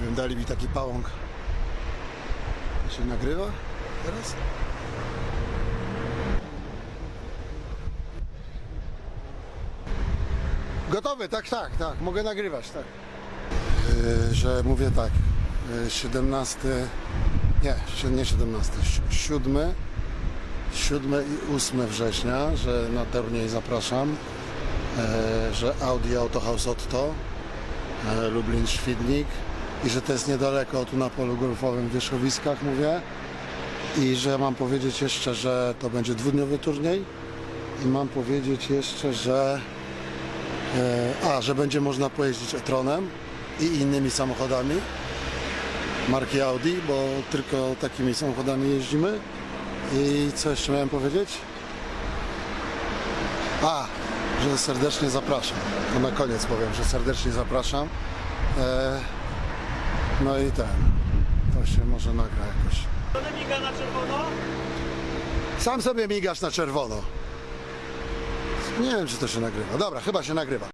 wiem, dali mi taki pałąk. To się nagrywa teraz? Gotowy, tak, tak, tak, mogę nagrywać, tak. Yy, że mówię tak, yy, 17, nie, nie 17, 7, 7 i 8 września, że na turniej zapraszam, e, że Audi Autohaus Otto, e, Lublin Świdnik i że to jest niedaleko tu na polu golfowym w Wierzchowiskach mówię i że mam powiedzieć jeszcze, że to będzie dwudniowy turniej i mam powiedzieć jeszcze, że e, a, że będzie można pojeździć e-tronem i innymi samochodami marki Audi, bo tylko takimi samochodami jeździmy i co jeszcze miałem powiedzieć? A, że serdecznie zapraszam. To na koniec powiem, że serdecznie zapraszam. E, no i ten. To się może nagra jakoś. Miga na czerwono? Sam sobie migasz na czerwono. Nie wiem, czy to się nagrywa. Dobra, chyba się nagrywa.